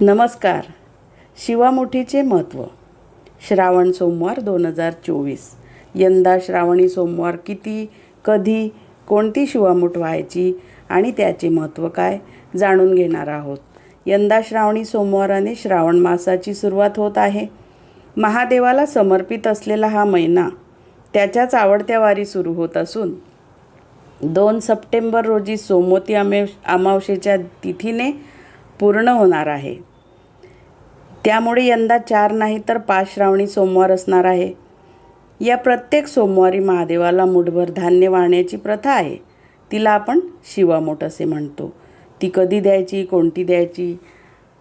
नमस्कार. शिवामुठीचे महत्त्व श्रावण सोमवार दोन हजार चोवीस. यंदा श्रावणी सोमवार किती कधी कोणती शिवामुठ व्हायची आणि त्याचे महत्त्व काय जाणून घेणार आहोत. यंदा श्रावणी सोमवाराने श्रावण मासाची सुरुवात होत आहे. महादेवाला समर्पित असलेला हा महिना त्याच्याच आवडत्या वारी सुरू होत असून दोन सप्टेंबर रोजी सोमवती अमे अमावशेच्या तिथीने पूर्ण होणार आहे. त्यामुळे यंदा चार नाही तर पाच श्रावणी सोमवार असणार आहे. या प्रत्येक सोमवारी महादेवाला मुठभर धान्य वाहण्याची प्रथा आहे. तिला आपण शिवामोठ असे म्हणतो. ती कधी द्यायची कोणती द्यायची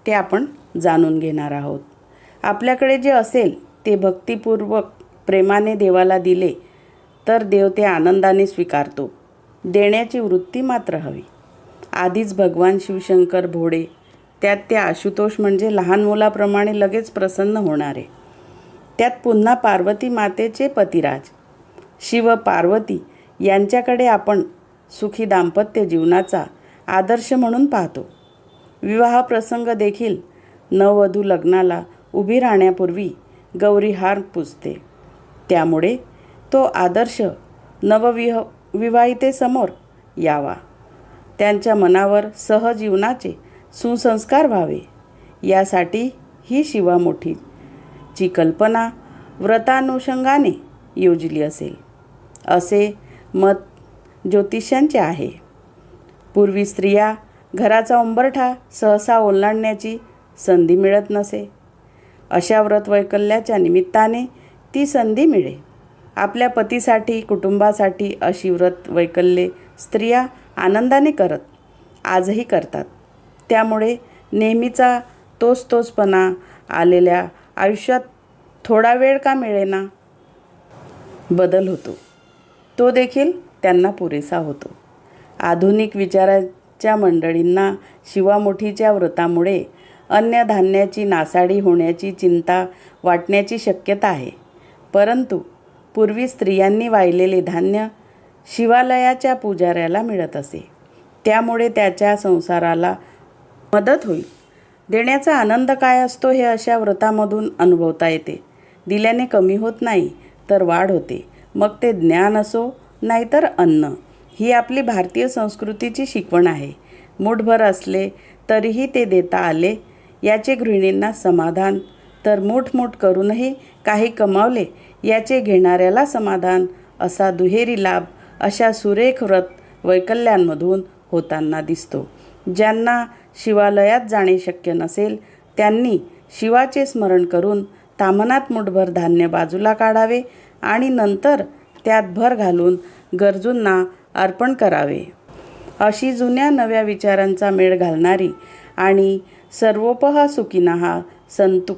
ते आपण जाणून घेणार आहोत. आपल्याकडे जे असेल ते भक्तिपूर्वक प्रेमाने देवाला दिले तर देव ते आनंदाने स्वीकारतो. देण्याची वृत्ती मात्र हवी. आधीच भगवान शिवशंकर भोडे त्यात ते आशुतोष म्हणजे लहान मुलाप्रमाणे लगेच प्रसन्न होणारे. त्यात पुन्हा पार्वती मातेचे पतिराज. शिव पार्वती यांच्याकडे आपण सुखी दाम्पत्य जीवनाचा आदर्श म्हणून पाहतो. विवाह प्रसंग देखील नववधू लग्नाला उभी राहण्यापूर्वी गौरी हार पुजते. त्यामुळे तो आदर्श नवविह विवाहितेसमोर यावा. त्यांच्या मनावर सहजीवनाचे सुसंस्कार व्हावे. यासाठी ही शिवा मोठीची कल्पना व्रतानुषंगाने योजली असेल. असे मत ज्योतिषांचे आहे. पूर्वी स्त्रिया घराचा उंबरठा सहसा ओलांडण्याची संधी मिळत नसे. अशा व्रतवैकल्याच्या निमित्ताने ती संधी मिळे. आपल्या पतीसाठी कुटुंबासाठी अशी व्रत वैकल्ये स्त्रिया आनंदाने करत आजही करतात. त्यामुळे नेहमीचा तोच तोचपणा आलेल्या आयुष्यात थोडा वेळ का मिळेना? बदल होतो. तो देखील त्यांना पुरेसा होतो. आधुनिक विचाराच्या मंडळींना शिवामुठीच्या व्रतामुळे अन्नधान्याची नासाडी होण्याची चिंता वाटण्याची शक्यता आहे. परंतु पूर्वी स्त्रियांनी वाहिलेले धान्य शिवालयाच्या पुजाऱ्याला मिळत असे. त्यामुळे त्याच्या संसाराला मदत होईल. देण्याचा आनंद काय असतो हे अशा व्रतामधून अनुभवता येते. दिल्याने कमी होत नाही तर वाढ होते. मग ते ज्ञान असो नाहीतर अन्न. ही आपली भारतीय संस्कृतीची शिकवण आहे. मूठभर असले तरीही ते देता आले याचे गृहिणींना समाधान. तर मूठमूठ करूनही काही कमावले याचे घेणाऱ्याला समाधान असा दुहेरी लाभ अशा सुरेख व्रत वैकल्यांमधून होताना दिसतो. ज्यांना शिवालयात जाणे शक्य नसेल त्यांनी शिवाचे स्मरण करून तामनात मुठभर धान्य बाजूला काढावे आणि नंतर त्यात भर घालून गरजूंना अर्पण करावे. अशी जुन्या नव्या विचारांचा मेळ घालणारी आणि सर्वोपहा सुखिनहा संतु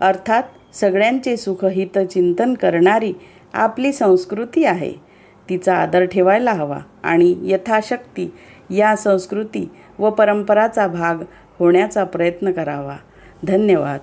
अर्थात सगळ्यांचे सुखहित चिंतन करणारी आपली संस्कृती आहे. तिचा आदर ठेवायला हवा आणि यथाशक्ती या संस्कृती व परंपराचा भाग होण्याचा प्रयत्न करावा. धन्यवाद.